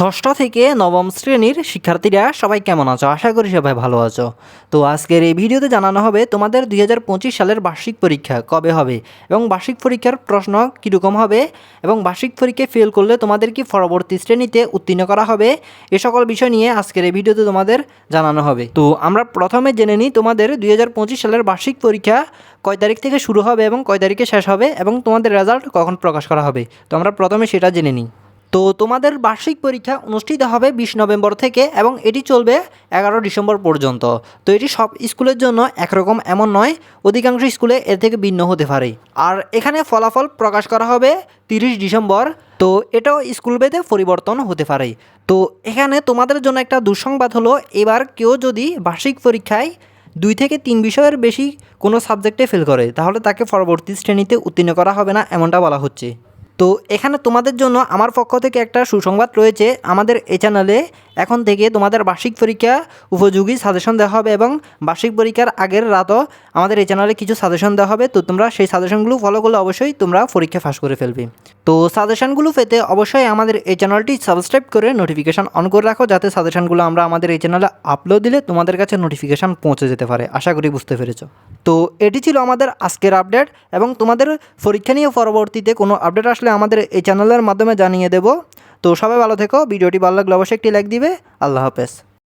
ষষ্ঠ থেকে নবম শ্রেণির শিক্ষার্থীরা সবাই কেমন আছো? আশা করি সবাই ভালো আছো। তো আজকের এই ভিডিওতে জানানো হবে তোমাদের দুই হাজার পঁচিশ সালের বার্ষিক পরীক্ষা কবে হবে? এবং বার্ষিক পরীক্ষার প্রশ্ন কীরকম হবে? এবং বার্ষিক পরীক্ষায় ফেল করলে তোমাদের কি পরবর্তী শ্রেণীতে উত্তীর্ণ করা হবে? এ সকল বিষয় নিয়ে আজকের এই ভিডিওতে তোমাদের জানানো হবে। তো আমরা প্রথমে জেনে নিই তোমাদের দুই হাজার পঁচিশ সালের বার্ষিক পরীক্ষা কয় তারিখ থেকে শুরু হবে এবং কয় তারিখে শেষ হবে এবং তোমাদের রেজাল্ট কখন প্রকাশ করা হবে। তো আমরা প্রথমে সেটা জেনে নিই। তো তোমাদের বার্ষিক পরীক্ষা অনুষ্ঠিত হবে বিশ নভেম্বর থেকে এবং এটি চলবে এগারো ডিসেম্বর পর্যন্ত। তো এটি সব স্কুলের জন্য একরকম এমন নয়, অধিকাংশ স্কুলে এর থেকে ভিন্ন হতে পারে। আর এখানে ফলাফল প্রকাশ করা হবে তিরিশ ডিসেম্বর। তো এটাও স্কুল স্কুলভেদে পরিবর্তন হতে পারে। তো এখানে তোমাদের জন্য একটা দুঃসংবাদ হলো, এবার কেউ যদি বার্ষিক পরীক্ষায় দুই থেকে তিন বিষয়ের বেশি কোনো সাবজেক্টে ফেল করে, তাহলে তাকে পরবর্তী শ্রেণীতে উত্তীর্ণ করা হবে না, এমনটা বলা হচ্ছে। তো এখানে তোমাদের জন্য আমার পক্ষ থেকে একটা সুসংবাদ রয়েছে আমাদের এই চ্যানেলে এখন থেকে তোমাদের বার্ষিক পরীক্ষা উপযোগী সাজেশন দেওয়া হবে এবং বার্ষিক পরীক্ষার আগের রাতও আমাদের এই চ্যানেলে কিছু সাজেশন দেওয়া হবে। তো তোমরা সেই সাজেশনগুলো ফলো করলে অবশ্যই তোমরা পরীক্ষা পাস করে ফেলবে। তো সাজেশনগুলো পেতে অবশ্যই আমাদের এই চ্যানেলটি সাবস্ক্রাইব করে নোটিফিকেশান অন করে রাখো যাতে সাজেশনগুলো আমরা আমাদের এই চ্যানেলে আপলোড দিলে তোমাদের কাছে নোটিফিকেশান পৌঁছে যেতে পারে। আশা করি বুঝতে পেরেছ। তো এটি ছিল আমাদের আজকের আপডেট এবং তোমাদের পরীক্ষা নিয়ে পরবর্তীতে কোনো আপডেট আসলে আমাদের এই চ্যানেলের মাধ্যমে জানিয়ে দেব। তো সবাই ভালো থেকো, ভিডিওটি ভালো লাগলে অবশ্যই একটি লাইক দিবে। আল্লাহ হাফেজ।